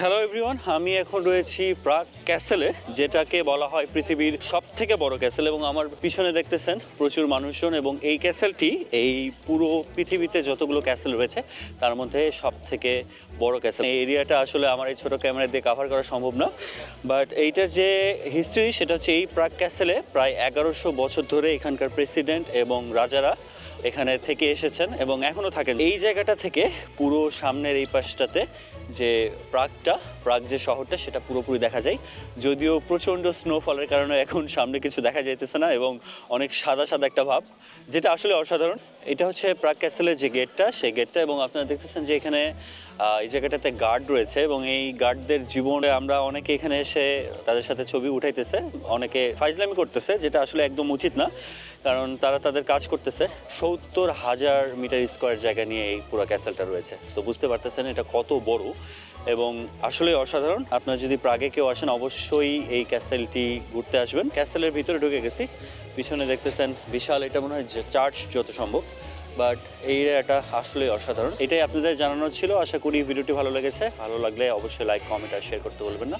Hello everyone আমি এখন রয়েছি প্রাগ ক্যাসেলে, যেটাকে বলা হয় পৃথিবীর সব থেকে বড় ক্যাসেল, এবং আমার পিছনে দেখতেছেন প্রচুর মানুষজন, এবং এই ক্যাসেলটি, এই পুরো পৃথিবীতে যতগুলো ক্যাসেল রয়েছে, তার মধ্যে সব থেকে বড় ক্যাসেল। এই এরিয়াটা আসলে আমার এই ছোটো ক্যামেরা দিয়ে কাভার করা সম্ভব না বাট এইটার যে হিস্ট্রি সেটা হচ্ছে এই প্রাগ ক্যাসেলে প্রায় এগারোশো বছর ধরে এখানকার প্রেসিডেন্ট এবং রাজারা এখানে থেকে এসেছেন এবং এখনও থাকেন। এই জায়গাটা থেকে পুরো সামনের এই পাশটাতে যে প্রাগটা, প্রাগ যে শহরটা, সেটা পুরোপুরি দেখা যায়। যদিও প্রচণ্ড স্নোফলের কারণে এখন সামনে কিছু দেখা যাইতেছে না এবং অনেক সাদা সাদা একটা ভাব, যেটা আসলে অসাধারণ। এটা হচ্ছে প্রাগ ক্যাসেলের যে গেটটা, সেই গেটটা এবং আপনারা দেখতেছেন যে এখানে এই জায়গাটাতে গার্ড রয়েছে এবং এই গার্ডদের জীবনে আমরা অনেকে এখানে এসে তাদের সাথে ছবি উঠাইতেছে, অনেকে ফাইজলামি করতেছে, যেটা আসলে একদম উচিত না, কারণ তারা তাদের কাজ করতেছে। সত্তর হাজার মিটার স্কোয়ার জায়গা নিয়ে এই পুরো ক্যাসেলটা রয়েছে। সো বুঝতে পারতেছেন এটা কত বড় এবং আসলে অসাধারণ। আপনারা যদি প্রাগে কেউ আসেন, অবশ্যই এই ক্যাসেলটি ঘুরতে আসবেন। ক্যাসেলের ভিতরে ঢুকে গেছি, পিছনে দেখতেছেন বিশাল, এটা মনে হয় চার্চ যত সম্ভব। বাট এই এটা আসলে অসাধারণ। এটাই আপনাদের জানানো ছিল। আশা করি ভিডিওটি ভালো লেগেছে। ভালো লাগলে অবশ্যই লাইক কমেন্ট আর শেয়ার করতে বলবেন না।